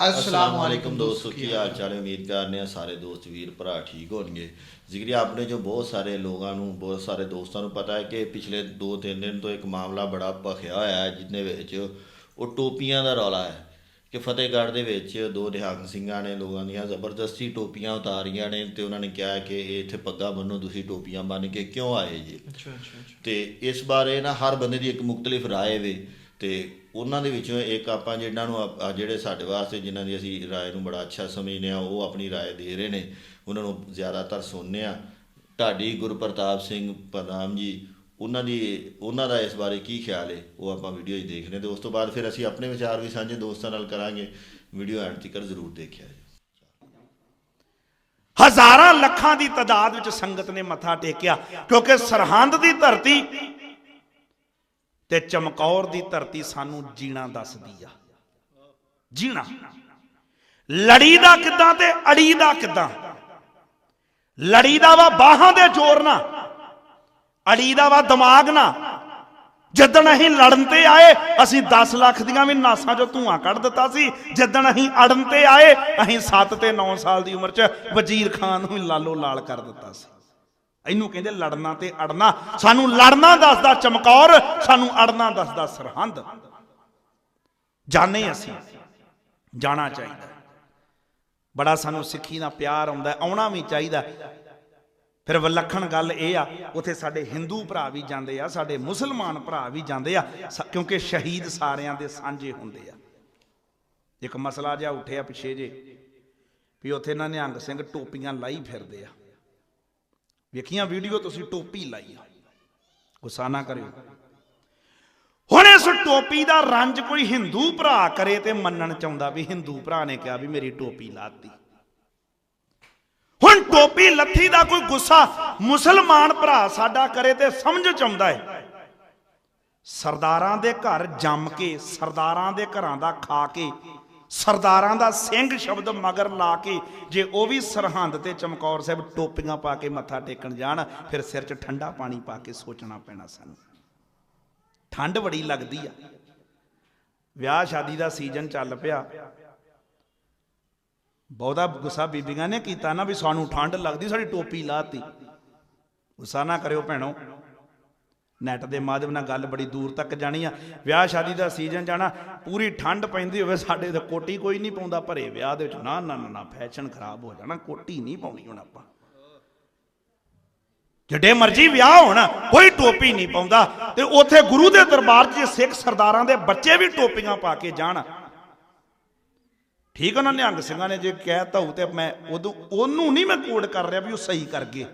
ਅਸਲਾਮ ਵਾਲੇਕਮ ਦੋਸਤੋ ਕੀ ਹਾਲ ਚਾਲ? ਹੈ ਉਮੀਦ ਕਰਨੇ ਆ ਸਾਰੇ ਦੋਸਤ ਵੀਰ ਭਰਾ ਠੀਕ ਹੋਣਗੇ। ਜ਼ਿਕਰੀ ਆਪਣੇ ਜੋ ਬਹੁਤ ਸਾਰੇ ਲੋਕਾਂ ਨੂੰ ਬਹੁਤ ਸਾਰੇ ਦੋਸਤਾਂ ਨੂੰ ਪਤਾ ਹੈ ਕਿ ਪਿਛਲੇ 2-3 ਦਿਨ ਤੋਂ ਇੱਕ ਮਾਮਲਾ ਬੜਾ ਭਖਿਆ ਹੋਇਆ ਹੈ ਜਿੰਨੇ ਵਿੱਚ ਉਹ ਟੋਪੀਆਂ ਦਾ ਰੌਲਾ ਹੈ ਕਿ ਫਤਿਹਗੜ੍ਹ ਦੇ ਵਿੱਚ ਦੋ ਨਿਹੰਗ ਸਿੰਘਾਂ ਨੇ ਲੋਕਾਂ ਦੀਆਂ ਜ਼ਬਰਦਸਤੀ ਟੋਪੀਆਂ ਉਤਾਰੀਆਂ ਨੇ ਤੇ ਉਹਨਾਂ ਨੇ ਕਿਹਾ ਕਿ ਇਹ ਇੱਥੇ ਪੱਗਾਂ ਬੰਨੋ ਤੁਸੀਂ ਟੋਪੀਆਂ ਬੰਨ ਕੇ ਕਿਉਂ ਆਏ ਜੀ? ਅੱਛਾ ਅੱਛਾ ਤੇ ਇਸ ਬਾਰੇ ਨਾ ਹਰ ਬੰਦੇ ਦੀ ਇੱਕ ਮੁxtਲਿਫ ਰਾਏ ਵੇ ਤੇ ਉਹਨਾਂ ਦੇ ਵਿੱਚੋਂ ਇੱਕ ਆਪਾਂ ਜਿਹਨਾਂ ਨੂੰ ਜਿਹੜੇ ਸਾਡੇ ਵਾਸਤੇ ਜਿਨ੍ਹਾਂ ਦੀ ਅਸੀਂ ਰਾਏ ਨੂੰ ਬੜਾ ਅੱਛਾ ਸਮਝਦੇ ਆ ਉਹ ਆਪਣੀ ਰਾਏ ਦੇ ਰਹੇ ਨੇ। ਉਹਨਾਂ ਨੂੰ ਜ਼ਿਆਦਾਤਰ ਸੁਣਨੇ ਆ ਢਾਡੀ ਗੁਰਪ੍ਰਤਾਪ ਸਿੰਘ ਪ੍ਰਨਾਮ ਜੀ, ਉਹਨਾਂ ਦੀ ਉਹਨਾਂ ਦਾ ਇਸ ਬਾਰੇ ਕੀ ਖਿਆਲ ਹੈ ਉਹ ਆਪਾਂ ਵੀਡੀਓ 'ਚ ਦੇਖ ਰਹੇ ਤੇ ਉਸ ਤੋਂ ਬਾਅਦ ਫਿਰ ਅਸੀਂ ਆਪਣੇ ਵਿਚਾਰ ਵੀ ਸਾਂਝੇ ਦੋਸਤਾਂ ਨਾਲ ਕਰਾਂਗੇ। ਵੀਡੀਓ ਐਂਡ ਤੱਕ ਜ਼ਰੂਰ ਦੇਖਿਆ ਜੀ ਹਜ਼ਾਰਾਂ ਲੱਖਾਂ ਦੀ ਤਾਦਾਦ ਵਿੱਚ ਸੰਗਤ ਨੇ ਮੱਥਾ ਟੇਕਿਆ, ਕਿਉਂਕਿ ਸਰਹੰਦ ਦੀ ਧਰਤੀ ਤੇ ਚਮਕੌਰ ਦੀ ਧਰਤੀ ਸਾਨੂੰ ਜੀਣਾ ਦੱਸਦੀ ਆ। ਜੀਣਾ। ਲੜੀ ਦਾ ਕਿੱਦਾਂ ਤੇ ਅੜੀ ਦਾ ਕਿੱਦਾਂ? ਲੜੀ ਦਾ ਵਾ ਬਾਹਾਂ ਦੇ ਜ਼ੋਰ ਨਾਲ ਅੜੀ ਦਾ ਵਾ ਦਿਮਾਗ ਨਾਲ ਜਦੋਂ ਅਸੀਂ ਲੜਨ ਤੇ ਆਏ, ਅਸੀਂ 10 ਲੱਖ ਦੀਆਂ ਵੀ ਨਾਸਾਂ ਚੋਂ ਧੂਆਂ ਕੱਢ ਦਿੱਤਾ ਸੀ ਜਦੋਂ ਅਸੀਂ ਅੜਨ ਤੇ ਆਏ, ਅਸੀਂ 7 ਤੇ 9 ਸਾਲ ਦੀ ਉਮਰ 'ਚ ਵਜ਼ੀਰ ਖਾਨ ਨੂੰ ਵੀ ਲਾਲੋ ਲਾਲ ਕਰ ਦਿੱਤਾ ਸੀ। ਇਹਨੂੰ ਕਹਿੰਦੇ ਲੜਨਾ ਤੇ ਅੜਨਾ। ਸਾਨੂੰ ਲੜਨਾ ਦੱਸਦਾ ਚਮਕੌਰ, ਸਾਨੂੰ ਅੜਨਾ ਦੱਸਦਾ ਸਰਹੰਦ। ਜਾਣੇ ਅਸੀਂ, ਜਾਣਾ ਚਾਹੀਦਾ। ਬੜਾ ਸਾਨੂੰ ਸਿੱਖੀ ਦਾ ਪਿਆਰ ਆਉਂਦਾ, ਆਉਣਾ ਵੀ ਚਾਹੀਦਾ। ਫਿਰ ਵਿਲੱਖਣ ਗੱਲ ਇਹ ਆ, ਉਥੇ ਸਾਡੇ ਹਿੰਦੂ ਭਰਾ ਵੀ ਜਾਂਦੇ ਆ, ਸਾਡੇ ਮੁਸਲਮਾਨ ਭਰਾ ਵੀ ਜਾਂਦੇ ਆ, ਸ- ਕਿਉਂਕਿ ਸ਼ਹੀਦ ਸਾਰਿਆਂ ਦੇ ਸਾਂਝੇ ਹੁੰਦੇ ਆ। ਇੱਕ ਮਸਲਾ ਜਿਹਾ ਉੱਠਿਆ ਪਿਛੇ ਜੇ, ਵੀ ਉਥੇ ਨਾ ਨਿਹੰਗ ਸਿੰਘ ਟੋਪੀਆਂ ਲਾਈ ਫਿਰਦੇ ਆ। ਵੇਖੀਆਂ ਵੀਡੀਓ, ਤੁਸੀਂ ਟੋਪੀ ਲਾਈ ਆ ਗੁੱਸਾ ਨਾ ਕਰਿਓ। ਹੁਣ ਇਸ ਟੋਪੀ ਦਾ ਰੰਜ ਕੋਈ ਹਿੰਦੂ ਭਰਾ ਕਰੇ ਤੇ ਮੰਨਣ ਚਾਹੁੰਦਾ ਵੀ ਹਿੰਦੂ ਭਰਾ ਨੇ ਕਿਹਾ ਵੀ ਮੇਰੀ ਟੋਪੀ ਲਾਤੀ। ਹੁਣ ਟੋਪੀ ਲੱਥੀ ਦਾ ਕੋਈ ਗੁੱਸਾ ਮੁਸਲਮਾਨ ਭਰਾ ਸਾਡਾ ਕਰੇ ਤੇ ਸਮਝ ਚ ਆਉਂਦਾ ਹੈ। ਸਰਦਾਰਾਂ ਦੇ ਘਰ ਜੰਮ ਕੇ, ਸਰਦਾਰਾਂ ਦੇ ਘਰਾਂ ਦਾ ਖਾ ਕੇ ਸਰਦਾਰਾਂ ਦਾ ਸਿੰਘ ਸ਼ਬਦ ਮਗਰ ਲਾ ਕੇ ਜੇ ਉਹ ਵੀ ਸਰਹੰਦ ਤੇ ਚਮਕੌਰ ਸਾਹਿਬ ਟੋਪੀਆਂ ਪਾ ਕੇ ਮੱਥਾ ਟੇਕਣ ਜਾਣ, ਫਿਰ ਸਿਰ 'ਚ ਠੰਡਾ ਪਾਣੀ ਪਾ ਕੇ ਸੋਚਣਾ ਪੈਣਾ ਸਾਨੂੰ। ਠੰਡ ਬੜੀ ਲੱਗਦੀ ਆ। ਵਿਆਹ ਸ਼ਾਦੀ ਦਾ ਸੀਜ਼ਨ ਚੱਲ ਪਿਆ। ਬਹੁਤਾ ਗੁੱਸਾ ਬੀਬੀਆਂ ਨੇ ਕੀਤਾ ਨਾ ਵੀ ਸਾਨੂੰ ਠੰਡ ਲੱਗਦੀ, ਸਾਡੀ ਟੋਪੀ ਲਾਤੀ। ਗੁੱਸਾ ਨਾ ਕਰਿਓ ਭੈਣੋ। ਨੈਟ ਦੇ ਮਾਧਿਅਮ ਨਾਲ ਗੱਲ ਬੜੀ ਦੂਰ ਤੱਕ ਜਾਣੀ ਆ। ਵਿਆਹ ਸ਼ਾਦੀ ਦਾ ਸੀਜ਼ਨ ਜਾਣਾ ਪੂਰੀ ਠੰਡ ਪੈਂਦੀ ਹੋਵੇ ਸਾਡੇ ਤਾਂ ਕੋਟੀ ਕੋਈ ਨਹੀਂ ਪਾਉਂਦਾ ਭਰੇ ਵਿਆਹ ਦੇ ਵਿੱਚ। ਨਾ ਨਾ ਨਾ, ਫੈਸ਼ਨ ਖਰਾਬ ਹੋ ਜਾਣਾ ਕੋਟੀ ਨਹੀਂ ਪਾਉਣੀ ਹੁਣ ਆਪਾਂ। ਜਿਹੜੇ ਮਰਜ਼ੀ ਵਿਆਹ ਹੋਣ ਕੋਈ ਟੋਪੀ ਨਹੀਂ ਪਾਉਂਦਾ। ਤੇ ਉੱਥੇ ਗੁਰੂ ਦੇ ਦਰਬਾਰ 'ਚ ਸਿੱਖ ਸਰਦਾਰਾਂ ਦੇ ਬੱਚੇ ਵੀ ਟੋਪੀਆਂ ਪਾ ਕੇ ਜਾਣ। ਠੀਕ ਉਹਨਾਂ ਨਿਹੰਗ ਸਿੰਘਾਂ ਨੇ ਜੇ ਕਹਿਤਾ ਹੋਊ ਤੇ ਮੈਂ ਉਦੋਂ ਉਹਨੂੰ ਨਹੀਂ ਮੈਂ ਕੋਡ ਕਰ ਰਿਹਾ ਵੀ ਉਹ ਸਹੀ ਕਰ ਗਏ।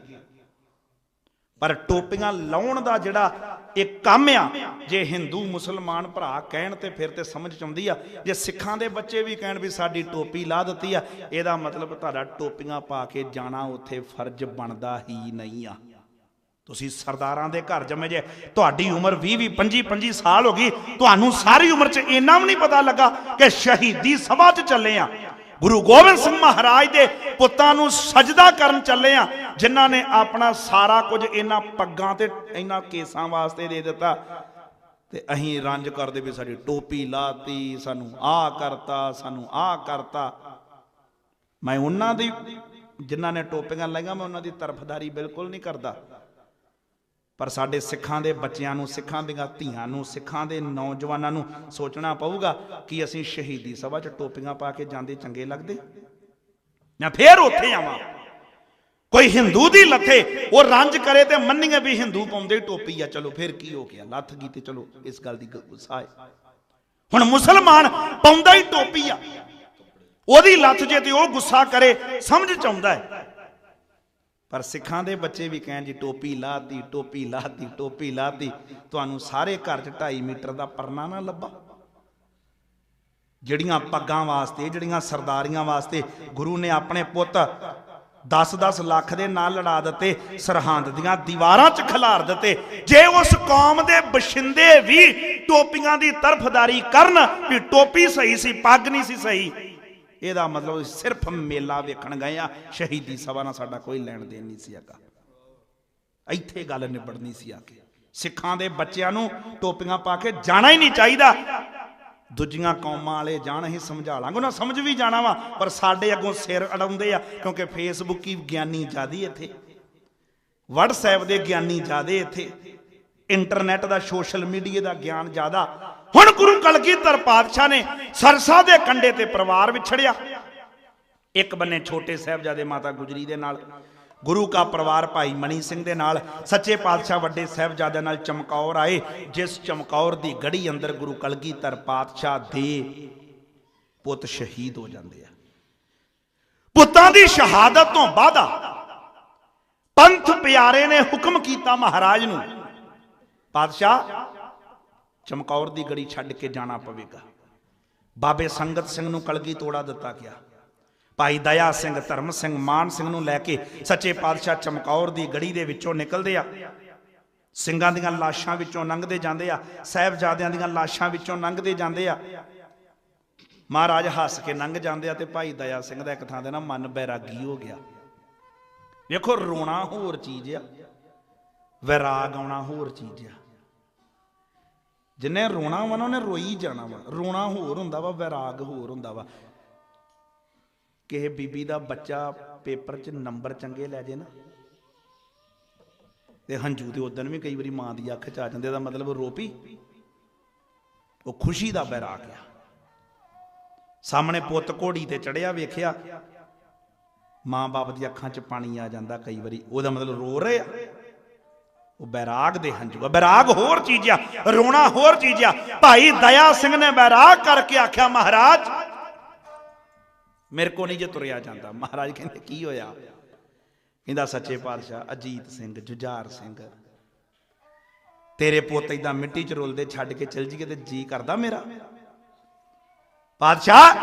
ਪਰ ਟੋਪੀਆਂ ਲਾਉਣ ਦਾ ਜਿਹੜਾ ਇਹ ਕੰਮ ਆ, ਜੇ ਹਿੰਦੂ ਮੁਸਲਮਾਨ ਭਰਾ ਕਹਿਣ ਤੇ ਫਿਰ ਤੇ ਸਮਝ ਚ ਆਉਂਦੀ ਆ, ਜੇ ਸਿੱਖਾਂ ਦੇ ਬੱਚੇ ਵੀ ਕਹਿਣ ਵੀ ਸਾਡੀ ਟੋਪੀ ਲਾ ਦਿੱਤੀ ਆ, ਇਹਦਾ ਮਤਲਬ ਤੁਹਾਡਾ ਟੋਪੀਆਂ ਪਾ ਕੇ ਜਾਣਾ ਉੱਥੇ ਫਰਜ਼ ਬਣਦਾ ਹੀ ਨਹੀਂ ਆ। ਤੁਸੀਂ ਸਰਦਾਰਾਂ ਦੇ ਘਰ ਜੰਮੇ ਜੇ, ਤੁਹਾਡੀ ਉਮਰ 20 20 25 25 ਸਾਲ ਹੋ ਗਈ, ਤੁਹਾਨੂੰ ਸਾਰੀ ਉਮਰ 'ਚ ਇੰਨਾ ਵੀ ਨਹੀਂ ਪਤਾ ਲੱਗਾ ਕਿ ਸ਼ਹੀਦੀ ਸਭਾ 'ਚ ਚੱਲੇ ਆ। ਗੁਰੂ ਗੋਬਿੰਦ ਸਿੰਘ ਮਹਾਰਾਜ ਦੇ ਪੁੱਤਾਂ ਨੂੰ ਸਜਦਾ ਕਰਨ ਚੱਲੇ ਆ, ਜਿਨ੍ਹਾਂ ਨੇ ਆਪਣਾ ਸਾਰਾ ਕੁਝ ਇਹਨਾਂ ਪੱਗਾਂ ਤੇ, ਇਹਨਾਂ ਕੇਸਾਂ ਵਾਸਤੇ ਦੇ ਦਿੱਤਾ। ਤੇ ਅਸੀਂ ਰੰਜ ਕਰਦੇ ਵੀ ਸਾਡੀ ਟੋਪੀ ਲਾਤੀ, ਸਾਨੂੰ ਆਹ ਕਰਤਾ, ਸਾਨੂੰ ਆਹ ਕਰਤਾ। ਮੈਂ ਉਹਨਾਂ ਦੀ, ਜਿਨ੍ਹਾਂ ਨੇ ਟੋਪੀਆਂ ਲਾਈਆਂ, ਮੈਂ ਉਹਨਾਂ ਦੀ ਤਰਫਦਾਰੀ ਬਿਲਕੁਲ ਨਹੀਂ ਕਰਦਾ। ਪਰ ਸਾਡੇ ਸਿੱਖਾਂ ਦੇ ਬੱਚਿਆਂ ਨੂੰ, ਸਿੱਖਾਂ ਦੀਆਂ ਧੀਆਂ ਨੂੰ, ਸਿੱਖਾਂ ਦੇ ਨੌਜਵਾਨਾਂ ਨੂੰ ਸੋਚਣਾ ਪਊਗਾ ਕਿ ਅਸੀਂ ਸ਼ਹੀਦੀ ਸਭਾ 'ਚ ਟੋਪੀਆਂ ਪਾ ਕੇ ਜਾਂਦੇ ਚੰਗੇ ਲੱਗਦੇ? ਜਾਂ ਫੇਰ ਉੱਥੇ ਆਵਾਂ? ਕੋਈ ਹਿੰਦੂ ਦੀ ਲੱਥੇ, ਉਹ ਰੰਜ ਕਰੇ ਤੇ ਮੰਨੀਏ ਵੀ ਹਿੰਦੂ ਪਾਉਂਦੇ ਟੋਪੀ ਆ, ਚਲੋ ਫੇਰ ਕੀ ਹੋ ਗਿਆ? ਲੱਥ ਗਈ ਤੇ ਚਲੋ ਇਸ ਗੱਲ ਦੀ ਗੁੱਸਾ ਹੈ। ਹੁਣ ਮੁਸਲਮਾਨ ਪਾਉਂਦਾ ਹੀ ਟੋਪੀ ਆ। ਉਹਦੀ ਲੱਥ ਜੇ ਤੇ ਉਹ ਗੁੱਸਾ ਕਰੇ, ਸਮਝ ਚ ਆਉਂਦਾ ਹੈ। ਪਰ ਸਿੱਖਾਂ ਦੇ ਬੱਚੇ ਵੀ ਕਹਿਣ ਜੀ ਟੋਪੀ ਲਾਤੀ ਟੋਪੀ ਲਾਤੀ ਟੋਪੀ ਲਾਤੀ। ਤੁਹਾਨੂੰ ਸਾਰੇ ਘਰ 'ਚ 2.5 ਮੀਟਰ ਦਾ ਪਰਨਾ ਨਾ ਲੱਭਾ। ਜਿਹੜੀਆਂ ਪੱਗਾਂ ਵਾਸਤੇ, ਜਿਹੜੀਆਂ ਸਰਦਾਰੀਆਂ ਵਾਸਤੇ ਗੁਰੂ ਨੇ ਆਪਣੇ ਪੁੱਤ 10-10 ਲੱਖ ਦੇ ਨਾਲ ਲੜਾ ਦਿੱਤੇ, ਸਰਹੰਦ ਦੀਆਂ ਦੀਵਾਰਾਂ 'ਚ ਖਿਲਾਰ ਦਿੱਤੇ। ਜੇ ਉਸ ਕੌਮ ਦੇ ਬਸ਼ਿੰਦੇ ਵੀ ਟੋਪੀਆਂ ਦੀ ਤਰਫਦਾਰੀ ਕਰਨ ਵੀ ਟੋਪੀ ਸਹੀ ਸੀ, ਪੱਗ ਨਹੀਂ ਸੀ ਸਹੀ ਇਹਦਾ ਮਤਲਬ ਸਿਰਫ ਮੇਲਾ ਵੇਖਣ ਗਏ ਆ, ਸ਼ਹੀਦੀ ਸਭਾ ਨਾਲ ਸਾਡਾ ਕੋਈ ਲੈਣ ਦੇਣ ਨਹੀਂ ਸੀ ਹੈਗਾ। ਇੱਥੇ ਗੱਲ ਨਿਬੜਨੀ ਸੀ ਆ ਕੇ। ਸਿੱਖਾਂ ਦੇ ਬੱਚਿਆਂ ਨੂੰ ਟੋਪੀਆਂ ਪਾ ਕੇ ਜਾਣਾ ਹੀ ਨਹੀਂ ਚਾਹੀਦਾ। ਦੂਜੀਆਂ ਕੌਮਾਂ ਵਾਲੇ ਜਾਣ, ਅਸੀਂ ਸਮਝਾ ਲਾਂਗੇ। ਉਹਨਾਂ ਸਮਝ ਵੀ ਜਾਣਾ ਵਾ, ਪਰ ਸਾਡੇ ਅੱਗੋਂ ਸਿਰ ਅੜਾਉਂਦੇ ਆ, ਕਿਉਂਕਿ ਫੇਸਬੁੱਕ ਹੀ ਗਿਆਨੀ ਜਿਆਦੀ ਇੱਥੇ। WhatsApp ਦੇ ਗਿਆਨੀ ਜਿਆਦੇ ਇੱਥੇ। ਇੰਟਰਨੈਟ ਦਾ ਸੋਸ਼ਲ ਮੀਡੀਆ ਦਾ ਗਿਆਨ ਜ਼ਿਆਦਾ। ਹੁਣ ਗੁਰੂ ਕਲਗੀਧਰ ਪਾਤਸ਼ਾਹ ਨੇ ਸਰਸਾ ਦੇ ਕੰਡੇ ਤੇ ਪਰਿਵਾਰ ਵਿਛੜਿਆ। ਇੱਕ ਬੰਨੇ ਛੋਟੇ ਸਾਹਿਬਜ਼ਾਦੇ ਮਾਤਾ ਗੁਜਰੀ ਦੇ ਨਾਲ, ਗੁਰੂ ਕਾ ਪਰਿਵਾਰ ਭਾਈ ਮਣੀ ਸਿੰਘ ਦੇ ਨਾਲ, ਸੱਚੇ ਪਾਤਸ਼ਾਹ ਵੱਡੇ ਸਾਹਿਬਜ਼ਾਦਿਆਂ ਨਾਲ ਚਮਕੌਰ ਆਏ, ਜਿਸ ਚਮਕੌਰ ਦੀ ਗੜੀ ਅੰਦਰ ਗੁਰੂ ਕਲਗੀਧਰ ਪਾਤਸ਼ਾਹ ਦੇ ਪੁੱਤ ਸ਼ਹੀਦ ਹੋ ਜਾਂਦੇ ਆ। ਪੁੱਤਾਂ ਦੀ ਸ਼ਹਾਦਤ ਤੋਂ ਬਾਅਦ ਪੰਥ ਪਿਆਰੇ ਨੇ ਹੁਕਮ ਕੀਤਾ ਮਹਾਰਾਜ ਨੂੰ, ਪਾਤਸ਼ਾਹ ਚਮਕੌਰ ਦੀ ਗੜੀ ਛੱਡ ਕੇ ਜਾਣਾ ਪਵੇਗਾ। ਬਾਬੇ ਸੰਗਤ ਸਿੰਘ ਨੂੰ ਕਲਗੀ ਤੋੜਾ ਦਿੱਤਾ ਗਿਆ। ਭਾਈ ਦਇਆ ਸਿੰਘ, ਧਰਮ ਸਿੰਘ, ਮਾਨ ਸਿੰਘ ਨੂੰ ਲੈ ਕੇ ਸੱਚੇ ਪਾਤਸ਼ਾਹ ਚਮਕੌਰ ਦੀ ਗੜੀ ਦੇ ਵਿੱਚੋਂ ਨਿਕਲਦੇ ਆ। ਸਿੰਘਾਂ ਦੀਆਂ ਲਾਸ਼ਾਂ ਵਿੱਚੋਂ ਲੰਘਦੇ ਜਾਂਦੇ ਆ। ਸਾਹਿਬਜ਼ਾਦਿਆਂ ਦੀਆਂ ਲਾਸ਼ਾਂ ਵਿੱਚੋਂ ਲੰਘਦੇ ਜਾਂਦੇ ਆ। ਮਹਾਰਾਜ ਹੱਸ ਕੇ ਲੰਘ ਜਾਂਦੇ ਆ ਤੇ ਭਾਈ ਦਇਆ ਸਿੰਘ ਦਾ ਇੱਕ ਥਾਂ ਦੇ ਨਾ ਮਨ ਬੈਰਾਗੀ ਹੋ ਗਿਆ। ਵੇਖੋ ਰੋਣਾ ਹੋਰ ਚੀਜ਼ ਆ, ਵਿਰਾਗ ਆਉਣਾ ਹੋਰ ਚੀਜ਼ ਆ। ਜਿੰਨੇ ਰੋਣਾ ਵਾ ਨਾ, ਉਹਨੇ ਰੋਈ ਜਾਣਾ ਵਾ। ਰੋਣਾ ਹੋਰ ਹੁੰਦਾ ਵਾ, ਵਿਰਾਗ ਹੋਰ ਹੁੰਦਾ ਵਾ। ਕਿਸੇ ਬੀਬੀ ਦਾ ਬੱਚਾ ਪੇਪਰ 'ਚ ਨੰਬਰ ਚੰਗੇ ਲੈ ਜੇ ਨਾ, ਤੇ ਹੰਝੂ ਤੇ ਉਦੋਂ ਵੀ ਕਈ ਵਾਰੀ ਮਾਂ ਦੀ ਅੱਖ 'ਚ ਆ ਜਾਂਦੇ ਦਾ ਮਤਲਬ ਰੋਪੀ, ਉਹ ਖੁਸ਼ੀ ਦਾ ਵਿਰਾਗ ਆ। ਸਾਹਮਣੇ ਪੁੱਤ ਘੋੜੀ ਤੇ ਚੜਿਆ ਵੇਖਿਆ ਮਾਂ-ਬਾਪ ਦੀ ਅੱਖਾਂ 'ਚ ਪਾਣੀ ਆ ਜਾਂਦਾ ਕਈ ਵਾਰੀ, ਉਹਦਾ ਮਤਲਬ ਰੋ ਰਹੇ ਆ। ਉਹ ਬੈਰਾਗ ਦੇ ਹੰਝੂ ਬੈਰਾਗ ਹੋਰ ਚੀਜ਼ ਆ, ਰੋਣਾ ਹੋਰ ਚੀਜ਼ ਆ। ਭਾਈ ਦਇਆ ਸਿੰਘ ਨੇ ਬੈਰਾਗ ਕਰਕੇ ਆਖਿਆ, ਮਹਾਰਾਜ, ਮੇਰੇ ਕੋ ਨਹੀਂ ਜੇ ਤੁਰਿਆ ਜਾਂਦਾ। ਮਹਾਰਾਜ ਕਹਿੰਦੇ, ਕੀ ਹੋਇਆ? ਕਹਿੰਦਾ, ਸੱਚੇ ਪਾਤਸ਼ਾਹ, ਅਜੀਤ ਸਿੰਘ, ਜੁਝਾਰ ਸਿੰਘ, ਤੇਰੇ ਪੁੱਤ ਇਦਾਂ ਮਿੱਟੀ 'ਚ ਰੁਲਦੇ, ਛੱਡ ਕੇ ਚਲ ਜੀਏ ਤੇ ਜੀ ਕਰਦਾ ਮੇਰਾ। ਪਾਤਸ਼ਾਹ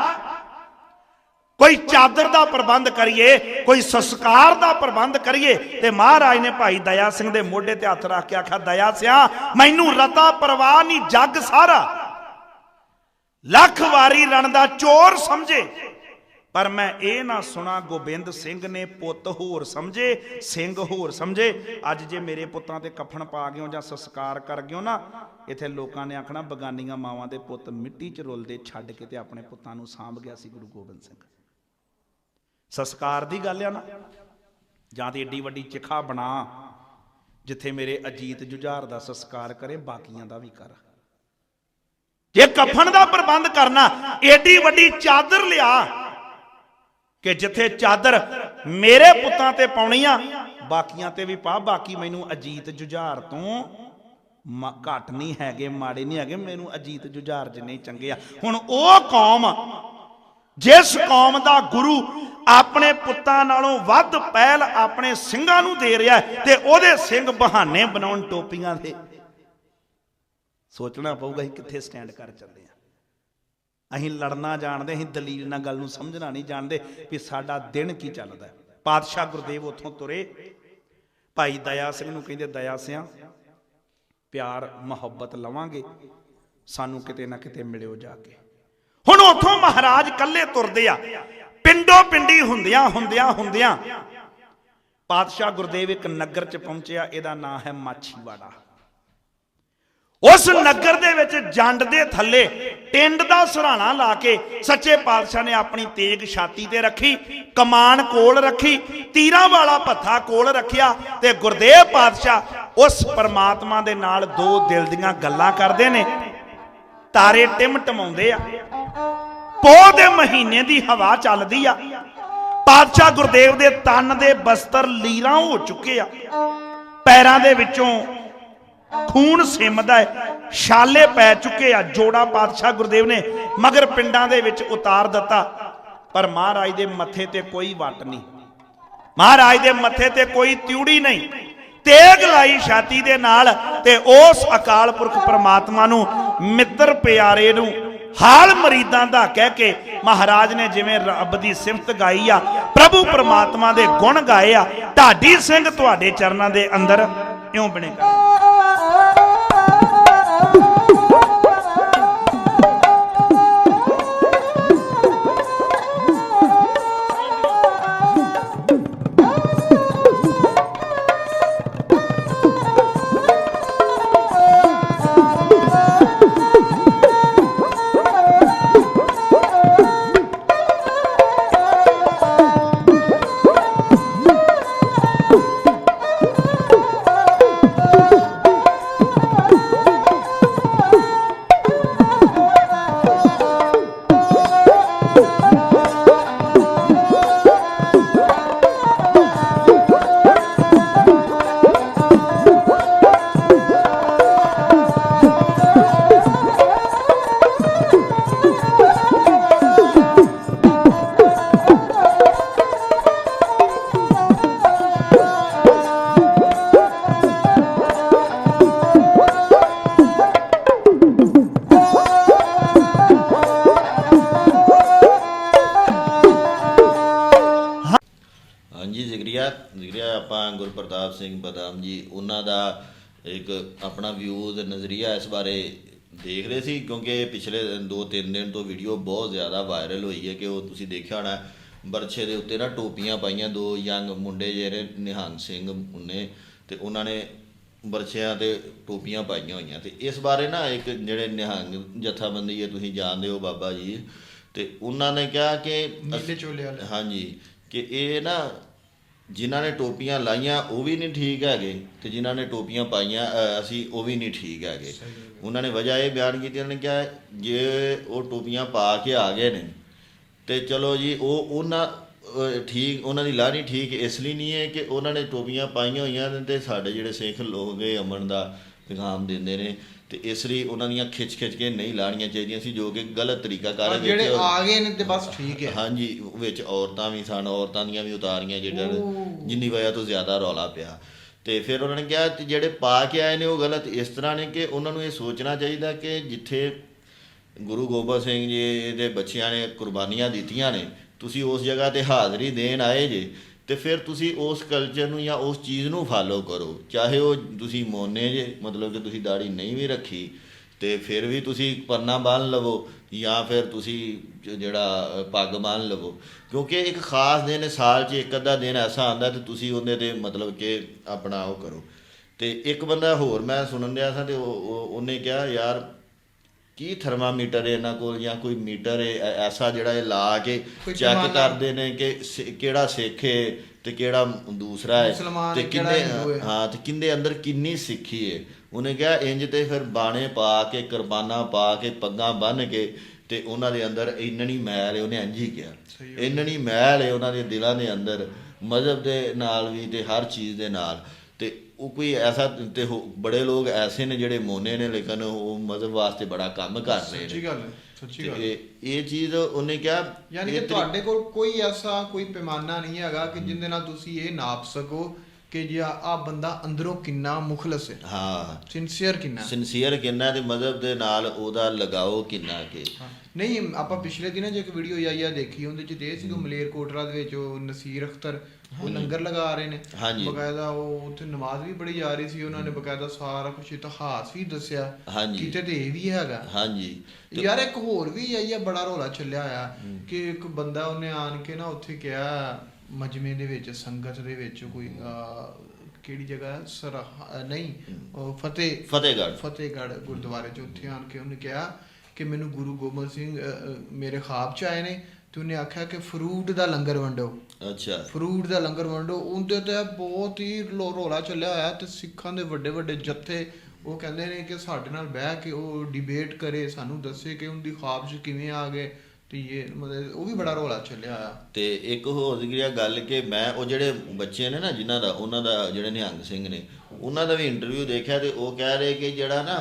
ਕੋਈ ਚਾਦਰ ਦਾ ਪ੍ਰਬੰਧ ਕਰੀਏ, ਕੋਈ ਸੰਸਕਾਰ ਦਾ ਪ੍ਰਬੰਧ ਕਰੀਏ, ਤੇ ਮਹਾਰਾਜ ਨੇ ਭਾਈ ਦਇਆ ਸਿੰਘ ਦੇ ਮੋਢੇ ਤੇ ਹੱਥ ਰੱਖ ਕੇ ਆਖਿਆ, ਦਇਆ ਸਿਆ, ਮੈਨੂੰ ਰਤਾ ਪਰਵਾਹ ਨਹੀਂ, ਜੱਗ ਸਾਰਾ। ਲੱਖ ਵਾਰੀ ਰਣ ਦਾ ਚੋਰ ਸਮਝੇ। ਪਰ ਮੈਂ ਇਹ ਨਾ ਸੁਣਾ, ਗੋਬਿੰਦ ਸਿੰਘ ਨੇ ਪੁੱਤ ਹੋਰ ਸਮਝੇ, ਸਿੰਘ ਹੋਰ ਸਮਝੇ। ਅੱਜ ਜੇ ਮੇਰੇ ਪੁੱਤਾਂ ਤੇ ਕਫਨ ਪਾ ਗਿਓ ਜਾਂ ਸੰਸਕਾਰ ਕਰ ਗਿਓ ਨਾ, ਇੱਥੇ ਲੋਕਾਂ ਨੇ ਆਖਣਾ, ਬਗਾਨੀਆਂ ਮਾਵਾਂ ਦੇ ਪੁੱਤ ਮਿੱਟੀ 'ਚ ਰੁਲਦੇ ਛੱਡ ਕੇ ਤੇ ਆਪਣੇ ਪੁੱਤਾਂ ਨੂੰ ਸਾਂਭ ਗਿਆ ਸੀ ਗੁਰੂ ਗੋਬਿੰਦ ਸਿੰਘ। ਸੰਸਕਾਰ ਦੀ ਗੱਲ ਆ ਨਾ। ਜਾਂ ਤੇ ਏਡੀ ਵੱਡੀ ਚਿਖਾ ਬਣਾ, ਜਿੱਥੇ ਮੇਰੇ ਅਜੀਤ ਜੁਝਾਰ ਦਾ ਸੰਸਕਾਰ ਕਰੇ, ਬਾਕੀਆਂ ਦਾ ਵੀ ਕਰ। ਜੇ ਕਫਨ ਦਾ ਪ੍ਰਬੰਧ ਕਰਨਾ, ਏਡੀ ਵੱਡੀ ਚਾਦਰ ਲਿਆ ਕਿ ਜਿੱਥੇ ਚਾਦਰ ਮੇਰੇ ਪੁੱਤਾਂ ਤੇ ਪਾਉਣੀ ਆ, ਬਾਕੀਆਂ ਤੇ ਵੀ ਪਾ, ਬਾਕੀ ਮੈਨੂੰ ਅਜੀਤ ਜੁਝਾਰ ਤੋਂ ਮ- ਘੱਟ ਨਹੀਂ ਹੈਗੇ, ਮਾੜੇ ਨਹੀਂ ਹੈਗੇ, ਮੈਨੂੰ ਅਜੀਤ ਜੁਝਾਰ ਜਿੰਨੇ ਚੰਗੇ ਆ। ਹੁਣ ਉਹ ਕੌਮ, ਜਿਸ ਕੌਮ ਦਾ ਗੁਰੂ ਆਪਣੇ ਪੁੱਤਾਂ ਨਾਲੋਂ ਵੱਧ ਪਹਿਲ ਆਪਣੇ ਸਿੰਘਾਂ ਨੂੰ ਦੇ ਰਿਹਾ ਤੇ ਉਹਦੇ ਸਿੰਘ ਬਹਾਨੇ ਬਣਾਉਣ ਟੋਪੀਆਂ ਦੇ। ਸੋਚਣਾ ਪਊਗਾ ਅਸੀਂ ਕਿੱਥੇ ਸਟੈਂਡ ਕਰ ਚੱਲੇ ਆ ਅਸੀਂ ਲੜਨਾ ਜਾਣਦੇ, ਅਸੀਂ ਦਲੀਲ ਨਾਲ ਗੱਲ ਨੂੰ ਸਮਝਣਾ ਨਹੀਂ ਜਾਣਦੇ ਵੀ ਸਾਡਾ ਦਿਨ ਕੀ ਚੱਲਦਾ ਪਾਤਸ਼ਾਹ ਗੁਰਦੇਵ ਉੱਥੋਂ ਤੁਰੇ। ਭਾਈ ਦਇਆ ਸਿੰਘ ਨੂੰ ਕਹਿੰਦੇ, ਦਇਆ ਸਿਆਂ, ਪਿਆਰ, ਮੁਹੱਬਤ ਲਵਾਂਗੇ। ਸਾਨੂੰ ਕਿਤੇ ਨਾ ਕਿਤੇ ਮਿਲਿਓ ਜਾ ਕੇ। ਹੁਣ ਉੱਥੋਂ ਮਹਾਰਾਜ ਕੱਲੇ ਤੁਰਦੇ ਆ। ਪਿੰਡੋ ਪਿੰਡੀ ਹੁੰਦਿਆਂ ਹੁੰਦਿਆਂ ਹੁੰਦਿਆਂ ਪਾਤਸ਼ਾਹ ਗੁਰਦੇਵ ਇੱਕ ਨਗਰ ਚ ਪਹੁੰਚਿਆ, ਇਹਦਾ ਨਾਮ ਹੈ ਮਾਛੀਵਾੜਾ। ਉਸ ਨਗਰ ਦੇ ਵਿੱਚ ਜੰਡ ਦੇ ਥੱਲੇ ਟਿੰਡ ਦਾ ਸਰਾਣਾ ਲਾ ਕੇ ਸੱਚੇ ਪਾਤਸ਼ਾਹ ਨੇ ਆਪਣੀ ਤੇਗ ਛਾਤੀ ਤੇ ਰੱਖੀ, ਕਮਾਨ ਕੋਲ ਰੱਖੀ, ਤੀਰਾਂ ਵਾਲਾ ਪੱਥਾ ਕੋਲ ਰੱਖਿਆ ਤੇ ਗੁਰਦੇਵ ਪਾਤਸ਼ਾਹ ਉਸ ਪਰਮਾਤਮਾ ਦੇ ਨਾਲ ਦੋ ਦਿਲ ਦੀਆਂ ਗੱਲਾਂ ਕਰਦੇ ਨੇ। ਤਾਰੇ ਟਿਮ ਟਮਾਉਂਦੇ ਆ। ਪੋਹ ਦੇ ਮਹੀਨੇ ਦੀ ਹਵਾ ਚੱਲਦੀ ਆ। ਪਾਤਸ਼ਾਹ ਗੁਰਦੇਵ ਦੇ ਤਨ ਦੇ ਬਸਤਰ ਲੀਰਾਂ ਹੋ ਚੁੱਕੇ ਆ। ਪੈਰਾਂ ਦੇ ਵਿੱਚੋਂ ਖੂਨ ਸਿਮਦਾ ਹੈ। ਛਾਲੇ ਪੈ ਚੁੱਕੇ ਆ। ਜੋੜਾ ਪਾਤਸ਼ਾਹ ਗੁਰਦੇਵ ਨੇ ਮਗਰ ਪਿੰਡਾਂ ਦੇ ਵਿੱਚ ਉਤਾਰ ਦਿੱਤਾ। ਪਰ ਮਹਾਰਾਜ ਦੇ ਮੱਥੇ ਤੇ ਕੋਈ ਵੱਟ ਨਹੀਂ। ਮਹਾਰਾਜ ਦੇ ਮੱਥੇ ਤੇ ਕੋਈ ਤਿਉੜੀ ਨਹੀਂ। ਤੇਗ ਲਾਈ ਛਾਤੀ ਦੇ ਨਾਲ ਤੇ ਉਸ ਅਕਾਲ ਪੁਰਖ ਪਰਮਾਤਮਾ ਨੂੰ ਮਿੱਤਰ ਪਿਆਰੇ ਨੂੰ ਹਾਲ ਮਰੀਦਾਂ ਦਾ ਕਹਿ ਕੇ ਮਹਾਰਾਜ ਨੇ ਜਿਵੇਂ ਰੱਬ ਦੀ ਸਿਫਤ ਗਾਈ ਆ, ਪ੍ਰਭੂ ਪਰਮਾਤਮਾ ਦੇ ਗੁਣ ਗਾਏ ਆ, ਢਾਡੀ ਸਿੰਘ ਤੁਹਾਡੇ ਚਰਨਾਂ ਦੇ ਅੰਦਰ ਇਉਂ ਬਣੇਗਾ ਇੱਕ ਆਪਣਾ ਵਿਊਜ਼ ਨਜ਼ਰੀਆ ਇਸ ਬਾਰੇ ਦੇਖ ਰਹੇ ਸੀ ਕਿਉਂਕਿ ਪਿਛਲੇ 2-3 ਦਿਨ ਤੋਂ ਵੀਡੀਓ ਬਹੁਤ ਜ਼ਿਆਦਾ ਵਾਇਰਲ ਹੋਈ ਹੈ ਕਿ ਉਹ ਤੁਸੀਂ ਦੇਖਿਆ ਹੋਣਾ ਬਰਛੇ ਦੇ ਉੱਤੇ ਨਾ ਟੋਪੀਆਂ ਪਾਈਆਂ ਦੋ ਯੰਗ ਮੁੰਡੇ ਜਿਹੜੇ ਨਿਹੰਗ ਸਿੰਘ ਨੇ ਤੇ ਉਹਨਾਂ ਨੇ ਬਰਛਿਆਂ ਤੇ ਟੋਪੀਆਂ ਪਾਈਆਂ ਹੋਈਆਂ ਤੇ ਇਸ ਬਾਰੇ ਨਾ ਇੱਕ ਜਿਹੜੇ ਨਿਹੰਗ ਜਥਾਬੰਦੀ ਹੈ ਤੁਸੀਂ ਜਾਣਦੇ ਹੋ ਬਾਬਾ ਜੀ ਤੇ ਉਹਨਾਂ ਨੇ ਕਿਹਾ ਕਿ ਨੀਲੇ ਚੋਲੇ ਵਾਲੇ। ਹਾਂਜੀ ਕਿ ਇਹ ਨਾ ਜਿਨ੍ਹਾਂ ਨੇ ਟੋਪੀਆਂ ਲਾਈਆਂ ਉਹ ਵੀ ਨਹੀਂ ਠੀਕ ਹੈਗੇ ਤੇ ਜਿਨ੍ਹਾਂ ਨੇ ਟੋਪੀਆਂ ਪਾਈਆਂ ਅਸੀਂ ਉਹ ਵੀ ਨਹੀਂ ਠੀਕ ਹੈਗੇ। ਉਹਨਾਂ ਨੇ ਵਜ੍ਹਾ ਇਹ ਬਿਆਨ ਕੀਤੀ ਉਹਨਾਂ ਨੇ ਕਿਹਾ ਜੇ ਉਹ ਟੋਪੀਆਂ ਪਾ ਕੇ ਆ ਗਏ ਨੇ ਤੇ ਚਲੋ ਜੀ ਉਹ ਉਹਨਾਂ ਠੀਕ ਉਹਨਾਂ ਦੀ ਲਾਣੀ ਠੀਕ ਇਸ ਲਈ ਨਹੀਂ ਹੈ ਕਿ ਉਹਨਾਂ ਨੇ ਟੋਪੀਆਂ ਪਾਈਆਂ ਹੋਈਆਂ ਨੇ ਤੇ ਸਾਡੇ ਜਿਹੜੇ ਸਿੱਖ ਲੋਕ ਇਹ ਅਮਨ ਦਾ ਪੈਗਾਮ ਦਿੰਦੇ ਨੇ। ਤੇ ਇਸ ਲਈ ਉਹਨਾਂ ਦੀਆਂ ਖਿੱਚ ਖਿੱਚ ਕੇ ਨਹੀਂ ਲਾਣੀਆਂ ਚਾਹੀਦੀਆਂ ਸੀ ਜੋ ਕਿ ਗਲਤ ਤਰੀਕਾ ਕਰ ਪਰ ਜਿਹੜੇ ਆ ਗਏ ਨੇ ਤੇ ਬਸ ਠੀਕ ਹੈ। ਹਾਂਜੀ ਵਿੱਚ ਔਰਤਾਂ ਵੀ ਸਨ ਔਰਤਾਂ ਦੀਆਂ ਵੀ ਉਤਾਰੀਆਂ ਜਿਹੜਾ ਜਿੰਨੀ ਵਜ੍ਹਾ ਤੋਂ ਜ਼ਿਆਦਾ ਰੌਲਾ ਪਿਆ। ਤੇ ਫਿਰ ਉਹਨਾਂ ਨੇ ਕਿਹਾ ਕਿ ਜਿਹੜੇ ਪਾ ਕੇ ਆਏ ਨੇ ਉਹ ਗਲਤ ਇਸ ਤਰ੍ਹਾਂ ਨੇ ਕਿ ਉਹਨਾਂ ਨੂੰ ਇਹ ਸੋਚਣਾ ਚਾਹੀਦਾ ਕਿ ਜਿੱਥੇ ਗੁਰੂ ਗੋਬਿੰਦ ਸਿੰਘ ਜੀ ਦੇ ਬੱਚਿਆਂ ਨੇ ਕੁਰਬਾਨੀਆਂ ਦਿੱਤੀਆਂ ਨੇ ਤੁਸੀਂ ਉਸ ਜਗ੍ਹਾ ਤੇ ਹਾਜ਼ਰੀ ਦੇਣ ਆਏ ਜੇ। ਤੇ ਫਿਰ ਤੁਸੀਂ ਉਸ ਕਲਚਰ ਨੂੰ ਜਾਂ ਉਸ ਚੀਜ਼ ਨੂੰ ਫਾਲੋ ਕਰੋ। ਚਾਹੇ ਉਹ ਤੁਸੀਂ ਮੋਨੇ ਜੇ, ਮਤਲਬ ਕਿ ਤੁਸੀਂ ਦਾੜੀ ਨਹੀਂ ਵੀ ਰੱਖੀ, ਤੇ ਫਿਰ ਵੀ ਤੁਸੀਂ ਪਰਨਾ ਬੰਨ ਲਵੋ ਜਾਂ ਫਿਰ ਤੁਸੀਂ ਜਿਹੜਾ ਪੱਗ ਬੰਨ ਲਵੋ। ਕਿਉਂਕਿ ਇੱਕ ਖਾਸ ਦਿਨ, ਸਾਲ 'ਚ ਇੱਕ ਅੱਧਾ ਦਿਨ ਐਸਾ ਆਉਂਦਾ ਤੇ ਤੁਸੀਂ ਉਹਦੇ ਤੇ ਮਤਲਬ ਕਿ ਆਪਣਾ ਉਹ ਕਰੋ। ਤੇ ਇੱਕ ਬੰਦਾ ਹੋਰ ਮੈਂ ਸੁਣਨ ਦਿਆ ਸਾਂ ਤੇ ਉਹ- ਉਹਨੇ ਕਿਹਾ, ਯਾਰ ਕੀ ਥਰਮਾਮੀਟਰ ਹੈ ਇਹਨਾਂ ਕੋਲ ਜਾਂ ਕੋਈ ਮੀਟਰ ਹੈ ਐਸਾ ਜਿਹੜਾ ਇਹ ਲਾ ਕੇ ਚੈੱਕ। ਕਰਦੇ ਨੇ ਕਿ ਕਿਹੜਾ ਸਿੱਖ ਹੈ ਤੇ ਕਿਹੜਾ ਦੂਸਰਾ ਹੈ ਤੇ ਕਿੰਨੇ ਹੈ। ਤੇ ਕਿੰਦੇ ਅੰਦਰ ਕਿੰਨੀ ਸਿੱਖੀ ਹੈ ਉਹਨੇ ਕਿਹਾ ਇੰਜ ਤੇ ਫਿਰ ਬਾਣੇ ਪਾ ਕੇ ਕੁਰਬਾਨਾ ਪਾ ਕੇ ਪੱਗਾਂ ਬੰਨ ਕੇ ਤੇ ਉਹਨਾਂ ਦੇ ਅੰਦਰ ਇੰਨਣੀ ਮੈਲ ਹੈ ਉਹਨੇ ਇੰਜ ਹੀ ਕਿਹਾ ਇੰਨਣੀ ਮੈਲ ਹੈ ਉਹਨਾਂ ਦੇ ਦਿਲਾਂ ਦੇ ਅੰਦਰ ਮਜ਼ਹਬ ਦੇ ਨਾਲ ਵੀ ਤੇ ਹਰ ਚੀਜ਼ ਦੇ ਨਾਲ ਉਹ ਕੋਈ ਐਸਾ ਤੇ ਹੋ- ਬੜੇ ਲੋਕ ਐਸੇ ਨੇ ਜਿਹੜੇ ਮੋਨੇ ਨੇ ਲੇਕਿਨ ਉਹ ਮਜ਼ਹਬ ਵਾਸਤੇ ਬੜਾ ਕੰਮ ਕਰ ਰਹੇ ਸੱਚੀ ਨੇ ਗੱਲ ਹੈ ਸੱਚੀ ਤੇ ਗੱਲ ਹੈ। ਇਹ ਇਹ ਚੀਜ਼ ਉਹਨੇ ਕਿਹਾ ਯਾਨੀ ਇਹ ਕਿ ਤਰੀ- ਤੁਹਾਡੇ ਕੋਲ ਕੋਈ ਐਸਾ ਕੋਈ ਪੈਮਾਨਾ ਨਹੀਂ ਹੈਗਾ ਕਿ ਜਿੰਦੇ ਨਾਲ ਤੁਸੀਂ ਇਹ ਨਾਪ ਸਕੋ ਕਿ ਜੀ ਆ ਬੰਦਾ ਅੰਦਰੋਂ ਕਿੰਨਾ ਮੁਖਲਸ ਹੈ। ਹਾਂ। ਸਿੰਸੀਅਰ ਕਿੰਨਾ ਹੈ। ਸਿੰਸੀਅਰ ਕਿੰਨਾ ਤੇ ਮਜ਼ਹਬ ਦੇ ਨਾਲ ਉਹਦਾ ਲਗਾਓ ਕਿੰਨਾ ਕਿ। ਨਹੀਂ ਆਪਾਂ ਪਿਛਲੇ ਦਿਨਾਂ 'ਚ ਇੱਕ ਵੀਡੀਓ ਆਈ ਆ ਦੇਖੀ ਉਹਦੇ 'ਚ ਦੇ ਸੀ ਕਿ ਮਲੇਰਕੋਟਲਾ ਦੇ ਵਿੱਚ ਉਹ ਨਸੀਰ ਅਖਤਰ ਉਹ ਲੰਗਰ ਲਗਾ ਰਹੇ ਨੇ। ਬਕਾਇਦਾ ਉਹ ਉੱਥੇ ਨਮਾਜ਼ ਵੀ ਪੜ੍ਹੀ ਜਾ ਰਹੀ ਸੀ ਉਹਨਾਂ ਨੇ ਬਕਾਇਦਾ ਸਾਰਾ ਕੁਝ ਇਤਿਹਾਸ ਵੀ ਦੱਸਿਆ। ਕਿਤੇ ਤੇ ਇਹ ਵੀ ਹੈਗਾ। ਹਾਂਜੀ। ਯਾਰ ਇੱਕ ਹੋਰ ਵੀ ਆਈ ਆ ਬੜਾ ਰੋਲਾ ਚੱਲਿਆ ਆ ਕਿ ਇੱਕ ਬੰਦਾ ਉਹਨੇ ਆਣ ਕੇ ਨਾ ਉੱਥੇ ਕਿਹਾ ਮਜਮੇ ਦੇ ਵਿੱਚ ਸੰਗਤ ਦੇ ਵਿੱਚ ਕੋਈ ਕਿਹੜੀ ਜਗ੍ਹਾ? ਸਰ ਨਹੀਂ ਫਤਿਹ ਫਤਿਹਗੜ੍ਹ। ਫਤਿਹਗੜ੍ਹ ਗੁਰਦੁਆਰੇ ਚ ਉੱਥੇ ਆਣ ਕੇ ਉਹਨੇ ਕਿਹਾ ਕਿ ਮੈਨੂੰ ਗੁਰੂ ਗੋਬਿੰਦ ਸਿੰਘ ਮੇਰੇ ਖਾਬ ਚ ਆਏ ਨੇ ਤੇ ਉਹਨੇ ਆਖਿਆ ਕਿ ਫਰੂਟ ਦਾ ਲੰਗਰ ਵੰਡੋ। ਅੱਛਾ। ਫਰੂਟ ਦਾ ਲੰਗਰ ਵੰਡੋ। ਉਹਦੇ ਤੇ ਬਹੁਤ ਹੀ ਰੋਲਾ ਚੱਲਿਆ ਹੋਇਆ ਤੇ ਸਿੱਖਾਂ ਦੇ ਵੱਡੇ ਵੱਡੇ ਜੱਥੇ ਉਹ ਕਹਿੰਦੇ ਨੇ ਕਿ ਸਾਡੇ ਨਾਲ ਬਹਿ ਕੇ ਉਹ ਡਿਬੇਟ ਕਰੇ ਸਾਨੂੰ ਦੱਸੇ ਕਿ ਉਹਦੀ ਖਾਬ ਚ ਕਿਵੇਂ ਆ ਗਏ। ਤੇ ਇਹ ਮਤਲਬ ਉਹ ਵੀ ਬੜਾ ਰੋਲਾ ਚੱਲਿਆ ਹੋਇਆ। ਤੇ ਇੱਕ ਹੋਰ ਜਿਹੜੀ ਗੱਲ ਕਿ ਮੈਂ ਉਹ ਜਿਹੜੇ ਬੱਚੇ ਨੇ ਨਾ ਜਿਨ੍ਹਾਂ ਦਾ, ਉਹਨਾਂ ਦਾ ਜਿਹੜੇ ਨਿਹੰਗ ਸਿੰਘ ਨੇ, ਉਹਨਾਂ ਦਾ ਵੀ ਇੰਟਰਵਿਊ ਦੇਖਿਆ ਤੇ ਉਹ ਕਹਿ ਰਹੇ ਕਿ ਜਿਹੜਾ ਨਾ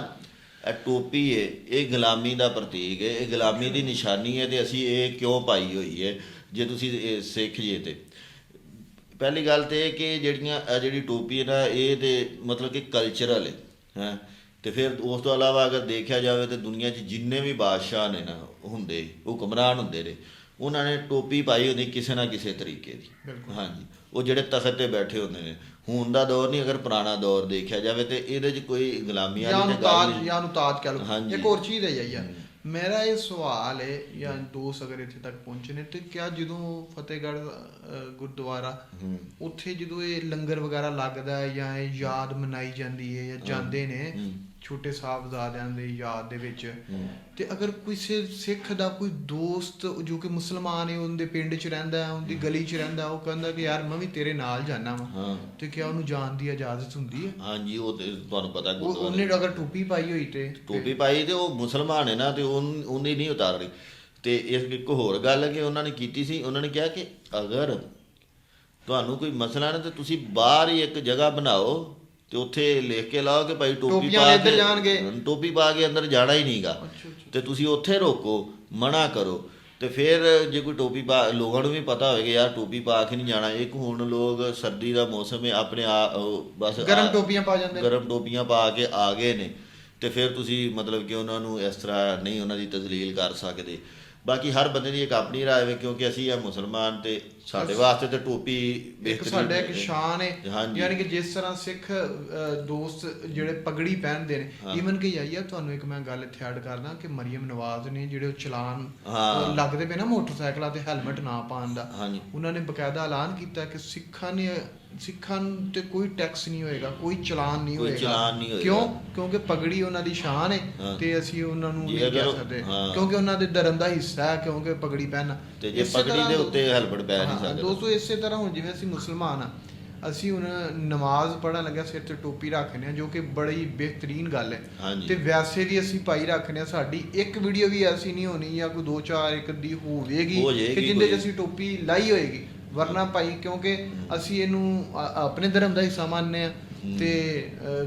ਇਹ ਟੋਪੀ ਹੈ ਇਹ ਗੁਲਾਮੀ ਦਾ ਪ੍ਰਤੀਕ ਹੈ ਇਹ ਗੁਲਾਮੀ ਦੀ ਨਿਸ਼ਾਨੀ ਹੈ ਤੇ ਅਸੀਂ ਇਹ ਕਿਉਂ ਪਾਈ ਹੋਈ ਹੈ ਜੇ ਤੁਸੀਂ ਸਿੱਖ ਜੇ ਤੇ। ਪਹਿਲੀ ਗੱਲ ਤੇ ਇਹ ਕਿ ਜਿਹੜੀਆਂ, ਇਹ ਜਿਹੜੀ ਟੋਪੀ ਹੈ ਨਾ, ਇਹ ਤੇ ਮਤਲਬ ਕਿ ਕਲਚਰਲ ਹੈ ਹੈ। ਤੇ ਫਿਰ ਉਸ ਤੋਂ ਇਲਾਵਾ ਅਗਰ ਦੇਖਿਆ ਜਾਵੇ ਤੇ ਦੁਨੀਆ 'ਚ ਜਿੰਨੇ ਵੀ ਬਾਦਸ਼ਾਹ ਨੇ ਨਾ ਹੁੰਦੇ ਹੁਕਮਰਾਨ ਹੁੰਦੇ ਨੇ ਉਹਨਾਂ ਨੇ ਟੋਪੀ ਪਾਈ ਹੁੰਦੀ ਕਿਸੇ ਨਾ ਕਿਸੇ ਤਰੀਕੇ ਦੀ। ਹਾਂਜੀ। ਉਹ ਜਿਹੜੇ ਤਖਤ ਤੇ ਬੈਠੇ ਹੁੰਦੇ ਨੇ ਹੁਣ ਦਾ ਦੌਰ ਨਹੀਂ ਅਗਰ ਪੁਰਾਣਾ ਦੌਰ ਦੇਖਿਆ ਜਾਵੇ ਤੇ ਇਹਦੇ 'ਚ ਕੋਈ ਗੁਲਾਮੀ ਵਾਲੀ ਨੂੰ ਤੇ ਗੱਲ ਤਾਜ ਨਹੀਂ ਜਾਂ ਤਾਜ ਕਹਿ ਲਓ। ਇੱਕ ਹੋਰ ਚੀਜ਼ ਹੈ ਯਾਰ। ਮੇਰਾ ਇਹ ਸਵਾਲ ਹੈ ਜਾਂ ਦੋਸਤ ਅਗਰ ਇੱਥੇ ਤੱਕ ਪਹੁੰਚੇ ਨੇ ਤੇ ਕਿਆ ਜਦੋਂ ਫਤਿਹਗੜ੍ਹ ਗੁਰਦੁਆਰਾ ਉੱਥੇ ਜਦੋਂ ਇਹ ਲੰਗਰ ਵਗੈਰਾ ਲੱਗਦਾ ਹੈ ਜਾਂ ਇਹ ਯਾਦ ਮਨਾਈ ਜਾਂਦੀ ਹੈ ਜਾਂ ਜਾਂਦੇ ਨੇ ਛੋਟੇ ਸਾਹਿਬਜ਼ਾਦਿਆਂ ਦੇ ਯਾਦ ਦੇ ਵਿੱਚ। ਤੇ ਅਗਰ ਕਿਸੇ ਸਿੱਖ ਦਾ ਕੋਈ ਦੋਸਤ ਜੋ ਕਿ ਮੁਸਲਮਾਨ ਹੈ ਉਹਦੇ ਪਿੰਡ 'ਚ ਰਹਿੰਦਾ ਹੈ ਉਹਦੀ ਗਲੀ 'ਚ ਰਹਿੰਦਾ ਉਹ ਕਹਿੰਦਾ ਕਿ ਯਾਰ ਮੈਂ ਵੀ ਤੇਰੇ ਨਾਲ ਜਾਣਾ ਵਾ। ਤੇ ਕਿਆ ਉਹਨੂੰ ਜਾਣ ਦੀ ਇਜਾਜ਼ਤ ਹੁੰਦੀ ਹੈ? ਹਾਂਜੀ ਉਹ ਤੇ ਤੁਹਾਨੂੰ ਪਤਾ ਗੁਰਦੁਆਰੇ ਉਹਨੇ ਅਗਰ ਟੋਪੀ ਪਾਈ ਹੋਈ ਤੇ ਟੋਪੀ ਪਾਈ ਤੇ ਉਹ ਮੁਸਲਮਾਨ ਹੈ ਨਾ ਤੇ ਉਹਨ- ਨਹੀਂ ਉਤਾਰਨੀ ਤੇ ਇਸ ਇੱਕ ਹੋਰ ਗੱਲ ਹੈ ਕਿ ਉਹਨਾਂ ਨੇ ਕੀਤੀ ਸੀ ਉਹਨਾਂ ਨੇ ਕਿਹਾ ਕਿ ਅਗਰ ਤੁਹਾਨੂੰ ਕੋਈ ਮਸਲਾ ਨਾ ਤੇ ਤੁਸੀਂ ਬਾਹਰ ਹੀ ਇੱਕ ਜਗ੍ਹਾ ਬਣਾਓ ਤੇ ਉੱਥੇ ਲਿਖ ਕੇ ਲਾਓ ਕਿ ਭਾਈ ਟੋਪੀ ਪਾ ਕੇ ਜਾਣਗੇ। ਟੋਪੀ ਪਾ ਕੇ ਅੰਦਰ ਜਾਣਾ ਹੀ ਨਹੀਂਗਾ। ਤੇ ਤੁਸੀਂ ਉੱਥੇ ਰੋਕੋ ਮਨਾ ਕਰੋ ਤੇ ਫਿਰ ਜੇ ਕੋਈ ਟੋਪੀ ਪਾ ਲੋਕਾਂ ਨੂੰ ਵੀ ਪਤਾ ਹੋਵੇਗਾ ਯਾਰ ਟੋਪੀ ਪਾ ਕੇ ਨਹੀਂ ਜਾਣਾ ਇੱਕ ਹੁਣ ਲੋਕ ਸਰਦੀ ਦਾ ਮੌਸਮ ਹੈ ਆਪਣੇ ਆ ਬਸ ਗਰਮ ਟੋਪੀਆਂ ਪਾ ਜਾਂਦੇ। ਗਰਮ ਟੋਪੀਆਂ ਪਾ ਕੇ ਆ ਗਏ ਨੇ ਤੇ ਫਿਰ ਤੁਸੀਂ ਮਤਲਬ ਕਿ ਉਹਨਾਂ ਨੂੰ ਇਸ ਤਰ੍ਹਾਂ ਨਹੀਂ ਉਹਨਾਂ ਦੀ ਤਜ਼ਲੀਲ ਕਰ ਸਕਦੇ ਬਾਕੀ ਹਰ ਬੰਦੇ ਦੀ ਇੱਕ ਆਪਣੀ ਰਾਏ ਹੈ ਕਿਉਂਕਿ ਅਸੀਂ ਆ ਮੁਸਲਮਾਨ ਤੇ ਸਾਡੇ ਵਾਸਤੇ ਤੇ ਟੋਪੀ ਇੱਕ ਸਾਡਾ ਇੱਕ। ਸ਼ਾਨ ਹੈ। ਯਾਨੀ ਕਿ ਜਿਸ ਤਰ੍ਹਾਂ ਸਿੱਖ ਦੋਸਤ ਜਿਹੜੇ ਪਗੜੀ ਪਹਿਨਦੇ ਨੇ ਈਵਨ ਕਿ ਯਾਈਆ ਤੁਹਾਨੂੰ ਇੱਕ ਮੈਂ ਗੱਲ ਇੱਥੇ ਐਡ ਕਰਦਾ ਕਿ ਮਰੀਮ ਨਵਾਜ਼ ਨੇ ਜਿਹੜੇ ਉਹ ਚਲਾਨ ਲੱਗਦੇ ਪਏ ਨਾ ਮੋਟਰਸਾਈਕਲਾਂ ਤੇ ਹੈਲਮਟ ਨਾ ਪਾਉਣ ਦਾ ਉਹਨਾਂ ਨੇ ਬਕਾਇਦਾ ਐਲਾਨ ਕੀਤਾ ਕਿ ਸਿੱਖਾਂ ਨੇ ਸਿੱਖਾਂ ਤੇ ਕੋਈ ਟੈਕਸ ਨਹੀਂ ਹੋਏਗਾ ਕੋਈ ਚਲਾਨ ਨਹੀਂ ਹੋਏਗਾ। ਕਿਉਂ ਕਿਉਂਕਿ ਪਗੜੀ ਉਹਨਾਂ ਦੀ ਸ਼ਾਨ ਹੈ। ਤੇ ਅਸੀਂ ਉਹਨਾਂ ਨੂੰ ਨਹੀਂ ਕਹਿ ਸਕਦੇ। ਕਿਉਂਕਿ ਉਹਨਾਂ ਦੇ ਧਰਮ ਦਾ ਹਿੱਸਾ ਹੈ ਕਿਉਂਕਿ ਪਗੜੀ ਪਹਿਨਣਾ ਤੇ ਜੇ ਪਗੜੀ ਦੇ ਉੱਤੇ ਹੈਲਮਟ ਪੈ ਨਹੀਂ ਹਾਂ, ਸਕਦਾ ਦੋਸਤੋ ਇਸੇ ਤਰ੍ਹਾਂ ਹੁਣ ਜਿਵੇਂ ਅਸੀਂ ਮੁਸਲਮਾਨ ਆ ਅਸੀਂ ਹੁਣ ਨਮਾਜ਼ ਪੜ੍ਹਨ ਲੱਗਿਆ ਸਿਰ ਤੇ ਟੋਪੀ ਰੱਖਦੇ ਆ ਜੋ ਕਿ ਬੜੀ ਬਿਹਤਰੀਨ ਗੱਲ ਹੈ। ਤੇ ਵੈਸੇ ਵੀ ਅਸੀਂ ਪਾਈ ਰੱਖਦੇ ਆ ਸਾਡੀ ਇੱਕ ਵੀਡੀਓ ਵੀ ਐਸੀ ਨਹੀਂ ਹੋਣੀ ਜਾਂ ਕੋਈ ਦੋ ਚਾਰ ਇੱਕ ਦੀ ਹੋਵੇਗੀ ਕਿ ਜਿੰਦੇ 'ਚ। ਅਸੀਂ ਟੋਪੀ ਲਾਈ ਹੋਏਗੀ ਵਰਨਾ ਭਾਈ ਕਿਉਂਕਿ ਅਸੀਂ ਇਹਨੂੰ ਆਪਣੇ ਧਰਮ ਦਾ ਹਿੱਸਾ ਮੰਨਦੇ ਆ ਤੇ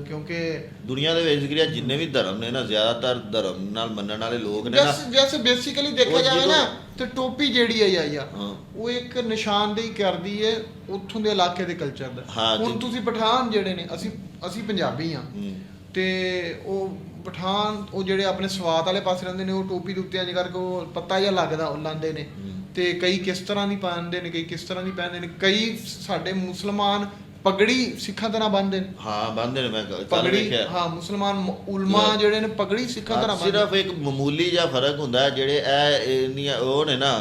ਕਿਉਂਕਿ ਦੁਨੀਆ ਦੇ ਵਿੱਚ ਜ਼ਿਕਰਿਆ ਜਿੰਨੇ ਵੀ ਧਰਮ ਨੇ ਨਾ ਜ਼ਿਆਦਾਤਰ ਧਰਮ ਨਾਲ ਮੰਨਣ ਵਾਲੇ ਲੋਕ ਨੇ ਨਾ ਜੈਸੇ ਜੈਸੇ ਬੇਸਿਕਲੀ ਦੇਖਿਆ ਜਾਵੇ ਨਾ ਤੇ ਟੋਪੀ ਜਿਹੜੀ ਹੈ ਯਾਇਆ ਹਾਂ। ਉਹ ਇੱਕ ਨਿਸ਼ਾਨਦੇਹੀ ਕਰਦੀ ਹੈ ਉੱਥੋਂ ਦੇ ਇਲਾਕੇ ਦੇ ਕਲਚਰ ਦਾ ਹੁਣ ਤੁਸੀਂ ਪਠਾਨ ਜਿਹੜੇ ਨੇ ਅਸੀਂ ਅਸੀਂ ਪੰਜਾਬੀ ਆ। ਤੇ ਉਹ ਪਠਾਨ ਉਹ ਜਿਹੜੇ ਆਪਣੇ ਸਵਾਤ ਵਾਲੇ ਪਾਸੇ ਰਹਿੰਦੇ ਨੇ ਉਹ ਟੋਪੀ ਦੇ ਉੱਤੇ ਇੰਜ ਕਰਕੇ ਉਹ ਪੱਤਾ ਜਿਹਾ ਲੱਗਦਾ ਉਹ ਲਾਉਂਦੇ ਨੇ ਤੇ ਕਈ ਕਿਸ ਤਰ੍ਹਾਂ ਦੀ ਪਾਉਂਦੇ ਨੇ ਕਈ ਕਿਸ ਤਰ੍ਹਾਂ ਦੀ ਪਹਿਨਦੇ ਨੇ ਕਈ ਸਾਡੇ ਮੁਸਲਮਾਨ ਪਗੜੀ ਸਿੱਖਾਂ ਤਰ੍ਹਾਂ ਬੰਨਦੇ ਨੇ ਹਾਂ ਬੰਦੇ ਨੇ ਮੈਂ ਕੱਲ ਪਗੜੀ ਹਾਂ ਮੁਸਲਮਾਨ ਮ- ਉਲਮਾ। ਜਿਹੜੇ ਨੇ ਪਗੜੀ ਸਿੱਖਾਂ ਤਰ੍ਹਾਂ ਬੰਨਦੇ ਸਿਰਫ ਇੱਕ ਮਾਮੂਲੀ ਜਿਹਾ ਫ਼ਰਕ ਹੁੰਦਾ ਹੈ, ਜਿਹੜੇ ਇਹ ਇੰਨੀਆਂ ਉਹ ਨੇ ਨਾ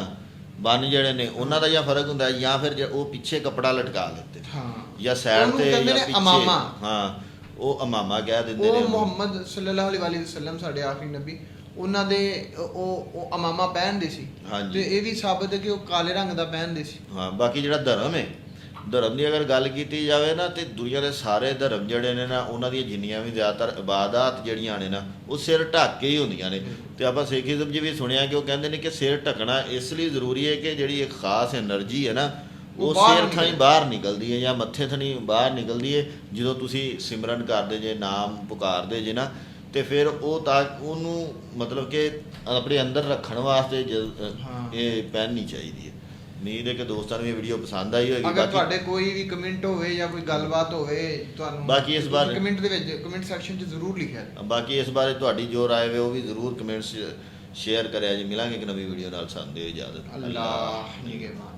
ਬੰਨ ਜਿਹੜੇ ਨੇ ਉਹਨਾਂ ਦਾ ਜਾਂ ਫ਼ਰਕ ਹੁੰਦਾ ਹੈ, ਜਾਂ ਫਿਰ ਜੇ ਉਹ ਪਿੱਛੇ ਕਪੜਾ ਲਟਕਾ ਲੈਂਦੇ ਨੇ। ਹਾਂ ਜਾਂ ਸਾਈਡ ਉਹਨੂੰ ਤੇ ਕਹਿੰਦੇ ਜਾਂ ਨੇ ਪਿੱਛੇ ਅਮਾਮਾ। ਹਾਂ ਉਹ ਅਮਾਮਾ ਕਹਿ ਦਿੰਦੇ ਨੇ ਉਹ ਉਹਨੂੰ। ਮੁਹੰਮਦ ਸੱਲੱਲਾਹੁ ਅਲੈਹਿ ਵਸੱਲਮ ਸਾਡੇ ਆਖਰੀ ਨਬੀ ਉਹਨਾਂ ਦੇ ਉਹ ਉਹ ਅਮਾਮਾ ਪਹਿਨਦੇ ਸੀ ਹਾਂਜੀ। ਤੇ ਇਹ ਵੀ ਸਾਬਤ ਹੈ ਕਿ ਉਹ ਕਾਲੇ ਰੰਗ ਦਾ ਪਹਿਨਦੇ ਸੀ ਹਾਂ ਬਾਕੀ ਜਿਹੜਾ ਧਰਮ ਹੈ ਧਰਮ ਦੀ ਅਗਰ ਗੱਲ ਕੀਤੀ ਜਾਵੇ ਨਾ ਤੇ ਦੁਨੀਆ ਦੇ ਸਾਰੇ ਧਰਮ ਜਿਹੜੇ ਨੇ ਨਾ ਉਹਨਾਂ ਦੀਆਂ ਜਿੰਨੀਆਂ ਵੀ ਜ਼ਿਆਦਾਤਰ ਇਬਾਦਤ ਜਿਹੜੀਆਂ ਨੇ ਨਾ ਉਹ ਸਿਰ ਢੱਕ ਕੇ ਹੀ ਹੁੰਦੀਆਂ ਨੇ। ਤੇ ਆਪਾਂ ਸਿੱਖੀਜ਼ਮ ਜੀ ਵੀ ਸੁਣਿਆ ਕਿ ਉਹ ਕਹਿੰਦੇ ਨੇ ਕਿ ਸਿਰ ਢੱਕਣਾ ਇਸ ਲਈ ਜ਼ਰੂਰੀ ਹੈ ਕਿ ਜਿਹੜੀ ਇੱਕ ਖਾਸ એનર્ਜੀ ਹੈ ਨਾ ਉਹ ਸਿਰ ਥਾਂ ਹੀ। ਬਾਹਰ ਨਿਕਲਦੀ ਹੈ ਜਾਂ ਮੱਥੇ ਥਣੀ ਬਾਹਰ ਨਿਕਲਦੀ ਹੈ। ਜਦੋਂ ਤੁਸੀਂ ਸਿਮਰਨ ਕਰਦੇ ਜੇ ਨਾਮ ਪੁਕਾਰਦੇ ਜੇ ਨਾ ਤੇ ਫਿਰ ਉਹ ਤਾਂ ਉਹਨੂੰ ਮਤਲਬ ਕਿ ਆਪਣੇ ਅੰਦਰ ਰੱਖਣ ਵਾਸਤੇ ਇਹ ਪਹਿਨਣੀ ਚਾਹੀਦੀ ਹੈ। ਉਮੀਦ ਹੈ ਕਿ ਦੋਸਤਾਂ ਨੂੰ ਇਹ ਵੀਡੀਓ ਪਸੰਦ ਆਈ ਹੋਵੇਗੀ ਅਗਰ ਤੁਹਾਡੇ ਕੋਈ ਵੀ ਕਮੈਂਟ ਹੋਵੇ ਜਾਂ ਕੋਈ ਗੱਲਬਾਤ ਹੋਵੇ ਤੁਹਾਨੂੰ ਬਾਕੀ ਇਸ ਬਾਰੇ- ਕਮੈਂਟ ਦੇ ਵਿੱਚ ਕਮੈਂਟ ਸੈਕਸ਼ਨ 'ਚ ਜ਼ਰੂਰ ਲਿਖਿਆ ਬਾਕੀ ਇਸ ਬਾਰੇ ਤੁਹਾਡੀ ਜੋ ਰਾਏ ਵੇ ਉਹ ਵੀ ਜ਼ਰੂਰ ਕਮੈਂਟਸ ਸ਼ੇਅਰ ਕਰਿਆ ਜੀ। ਮਿਲਾਂਗੇ ਇੱਕ ਨਵੀਂ ਵੀਡੀਓ ਨਾਲ। ਸਾਨੂੰ ਦਿਓ ਇਜਾਜ਼ਤ ਅੱਲਾਹ ਨਿਗਹਿਬਾਨ